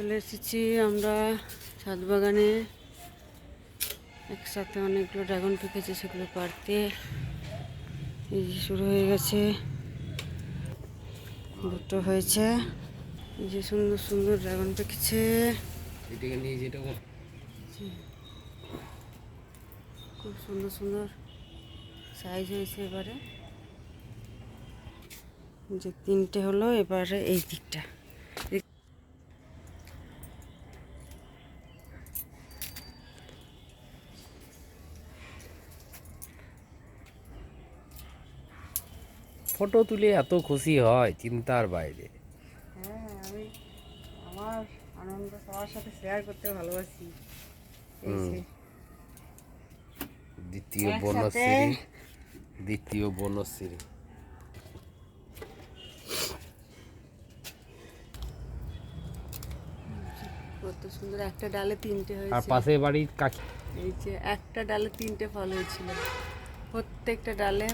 চলে এসেছি আমরা ছাদ বাগানে একসাথে অনেকগুলো ড্রাগন পেকেছে সেগুলো পারতে এই যে শুরু হয়ে গেছে। দুটো হয়েছে। এই যে সুন্দর সুন্দর ড্রাগন পেকেছে যেটা খুব সুন্দর সুন্দর সাইজ হয়েছে এবারে। যে তিনটে হলো এবারে এই দিকটা। ফটো তুলে এত খুশি হয় চিন্তার বাইরে। হ্যাঁ আমি আমার আনন্দ সবার সাথে শেয়ার করতে ভালোবাসি। দ্বিতীয় বনশ্রী দ্বিতীয় বনশ্রী। কত সুন্দর একটা ডালে তিনটে আর পাশে বাড়ির কাকি? এই যে একটা ডালে তিনটে ফল হয়েছিল। প্রত্যেকটা ডালে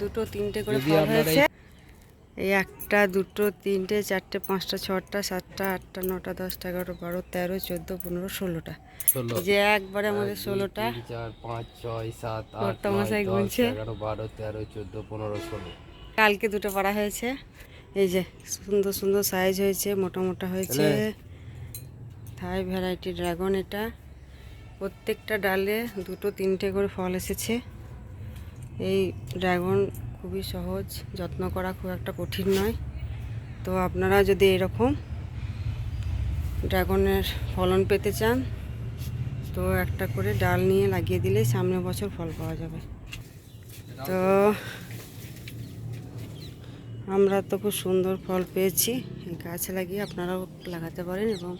দুটো তিনটে করে ফল হয়েছে। এই একটা দুটো তিনটে চারটে পাঁচটা ছটা সাতটা আটটা নটা দশটা এগারো বারো তেরো চোদ্দ পনেরো ষোলোটা। এই যে একবারে আমাদের ষোলোটা। চার পাঁচ ছয় সাত আট কর্তা নয় মশাই গুনছে। এগারো বারো তেরো চোদ্দ পনেরো ষোলো। কালকে দুটো পাড়া হয়েছে। এই যে সুন্দর সুন্দর সাইজ হয়েছে মোটা মোটা হয়েছে। থাই ভ্যারাইটি ড্রাগন এটা। প্রত্যেকটা ডালে দুটো তিনটে করে ফল এসেছে। এই ড্রাগন খুবই সহজ, যত্ন করা খুব একটা কঠিন নয়। তো আপনারা যদি এরকম ড্রাগনের ফলন পেতে চান, তো একটা করে ডাল নিয়ে লাগিয়ে দিলেই সামনের বছর ফল পাওয়া যাবে। তো আমরা তো খুব সুন্দর ফল পেয়েছি গাছ লাগিয়ে আপনারাও লাগাতে পারেন এবং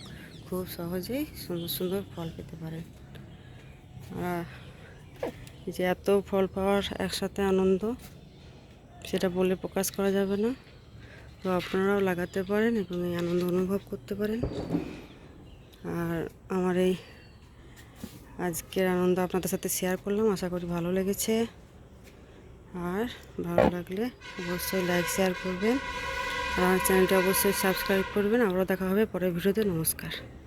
খুব সহজেই সুন্দর সুন্দর ফল পেতে পারেন। আর যে এত ফল পাওয়ার একসাথে আনন্দ, সেটা বলে প্রকাশ করা যাবে না। তো আপনারাও লাগাতে পারেন এবং এই আনন্দ অনুভব করতে পারেন। আর আমার এই আজকের আনন্দ আপনাদের সাথে শেয়ার করলাম, আশা করি ভালো লেগেছে। আর ভালো লাগলে অবশ্যই লাইক শেয়ার করবেন। আর চ্যানেলটা অবশ্যই সাবস্ক্রাইব করবেন। আবারও দেখা হবে পরের ভিডিওতে। নমস্কার।